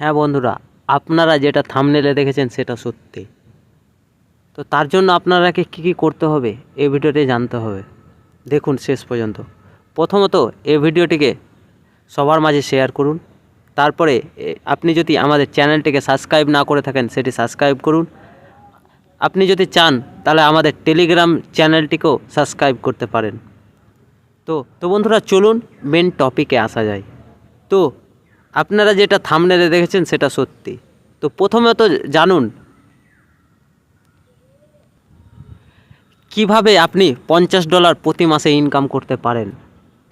হ্যাঁ বন্ধুরা, আপনারা যেটা থামনেলে দেখেছেন সেটা সত্যি। তো তার জন্য আপনারাকে কী কী করতে হবে, এই ভিডিওটি জানতে হবে। দেখুন শেষ পর্যন্ত। প্রথমত, এই ভিডিওটিকে সবার মাঝে শেয়ার করুন। তারপরে আপনি যদি আমাদের চ্যানেলটিকে সাবস্ক্রাইব না করে থাকেন, সেটি সাবস্ক্রাইব করুন। আপনি যদি চান, তাহলে আমাদের টেলিগ্রাম চ্যানেলটিকেও সাবস্ক্রাইব করতে পারেন। তো তো বন্ধুরা, চলুন মেন টপিকে আসা যায় তো আপনারা যেটা থামনেলে দেখেছেন সেটা সত্যি। তো প্রথমে তো জানুন, কীভাবে আপনি পঞ্চাশ ডলার প্রতি মাসে ইনকাম করতে পারেন?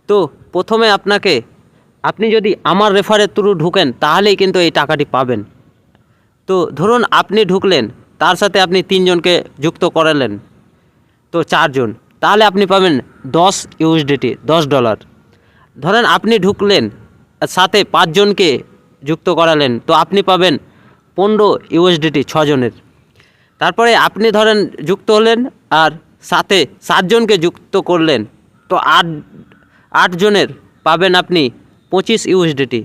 তো প্রথমে আপনাকে, আপনি যদি আমার রেফারের থ্রু ঢুকেন, তাহলেই কিন্তু এই টাকাটি পাবেন। তো ধরুন আপনি ঢুকলেন, তার সাথে আপনি তিনজনকে যুক্ত করালেন, তো চারজন, তাহলে আপনি পাবেন দশ ইউএসডিটি দশ ডলার ধরেন আপনি ঢুকলেন সাথে পাঁচজনকে যুক্ত করালেন। তো আপনি পাবেন পনেরো ইউএসডিটি ছজনের। তারপরে আপনি ধরেন যুক্ত হলেন আর সাথে সাতজনকে যুক্ত করলেন। তো আট, আটজনের পাবেন আপনি পঁচিশ ইউএসডিটি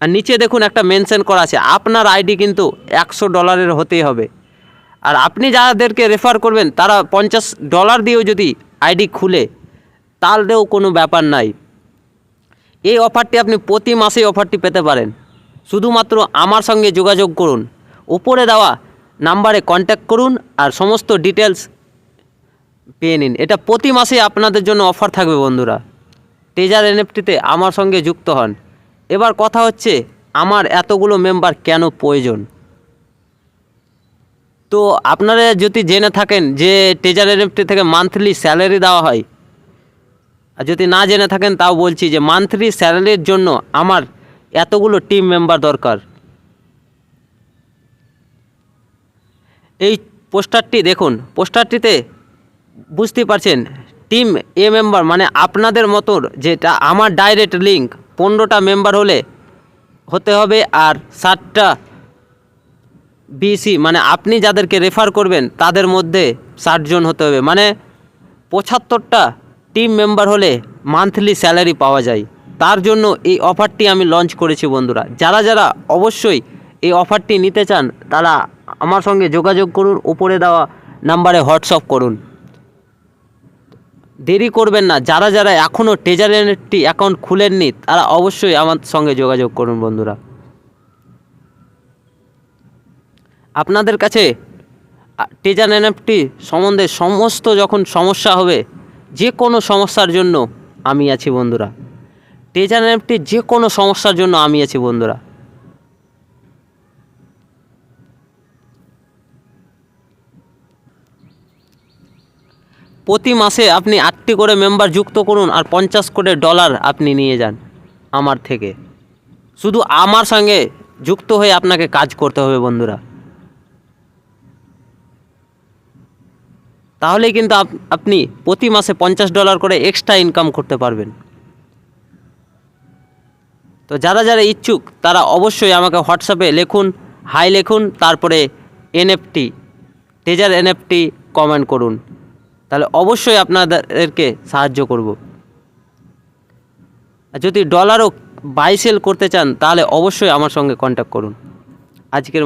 আর নিচে দেখুন একটা মেনশন করা আছে, আপনার আইডি কিন্তু একশো ডলারের হতেই হবে। আর আপনি যাদেরকে রেফার করবেন, তারা পঞ্চাশ ডলার দিয়েও যদি আইডি খুলে, তাহলেও কোনো ব্যাপার নাই। এই অফারটি আপনি প্রতি মাসেই অফারটি পেতে পারেন। শুধুমাত্র আমার সঙ্গে যোগাযোগ করুন। উপরে দেওয়া নাম্বারে কন্ট্যাক্ট করুন আর সমস্ত ডিটেলস পেয়ে নিন। এটা প্রতি মাসে আপনাদের জন্য অফার থাকবে বন্ধুরা। টেজার এনএফটিতে আমার সঙ্গে যুক্ত হন। এবার কথা হচ্ছে, আমার এতগুলো মেম্বার কেন প্রয়োজন? তো আপনারা যদি জেনে থাকেন যে টেজার এনএফটি থেকে মান্থলি স্যালারি দেওয়া হয় আর যদি না জেনে থাকেন, তাও বলছি যে মান্থলি স্যালারির জন্য আমার এতগুলো টিম মেম্বার দরকার। এই পোস্টারটি দেখুন, পোস্টারটিতে বুঝতে পারছেন টিম এ মেম্বার মানে আপনাদের মতো যেটা আমার ডাইরেক্ট লিঙ্ক পনেরোটা মেম্বার হলে হতে হবে আর ষাটটা বিসি মানে আপনি যাদেরকে রেফার করবেন, তাদের মধ্যে ষাটজন হতে হবে। মানে পঁচাত্তরটা টিম মেম্বার হলে মান্থলি স্যালারি পাওয়া যায়। তার জন্য এই অফারটি আমি লঞ্চ করেছি বন্ধুরা। যারা যারা অবশ্যই এই অফারটি নিতে চান, তারা আমার সঙ্গে যোগাযোগ করুন, উপরে দেওয়া নাম্বারে হোয়াটসঅ্যাপ করুন। দেরি করবেন না। যারা যারা এখনও টেজারেনটি অ্যাকাউন্ট খুলেননি, তারা অবশ্যই আমার সঙ্গে যোগাযোগ করুন বন্ধুরা। আপনাদের কাছে টেজার এনএফটি সম্বন্ধে সমস্ত যখন সমস্যা হবে যে কোনো সমস্যার জন্য আমি আছি বন্ধুরা। টেজার এনএফটি যে কোনো সমস্যার জন্য আমি আছি বন্ধুরা। প্রতি মাসে আপনি আটটি করে মেম্বার যুক্ত করুন আর পঞ্চাশ করে ডলার আপনি নিয়ে যান আমার থেকে। শুধু আমার সঙ্গে যুক্ত হয়ে আপনাকে কাজ করতে হবে বন্ধুরা। তাহলেই কিন্তু আপ- আপনি প্রতি মাসে পঞ্চাশ ডলার করে এক্সট্রা ইনকাম করতে পারবেন। তো যারা যারা ইচ্ছুক, তারা অবশ্যই আমাকে হোয়াটসঅ্যাপে লিখুন, হাই লিখুন, তারপরে এনএফটি টেজার এনএফটি কমেন্ট করুন। তাহলে অবশ্যই আপনাদেরকে সাহায্য করব। আর যদি ডলারও বাই সেল করতে চান, তাহলে অবশ্যই আমার সঙ্গে কন্ট্যাক্ট করুন। আজকের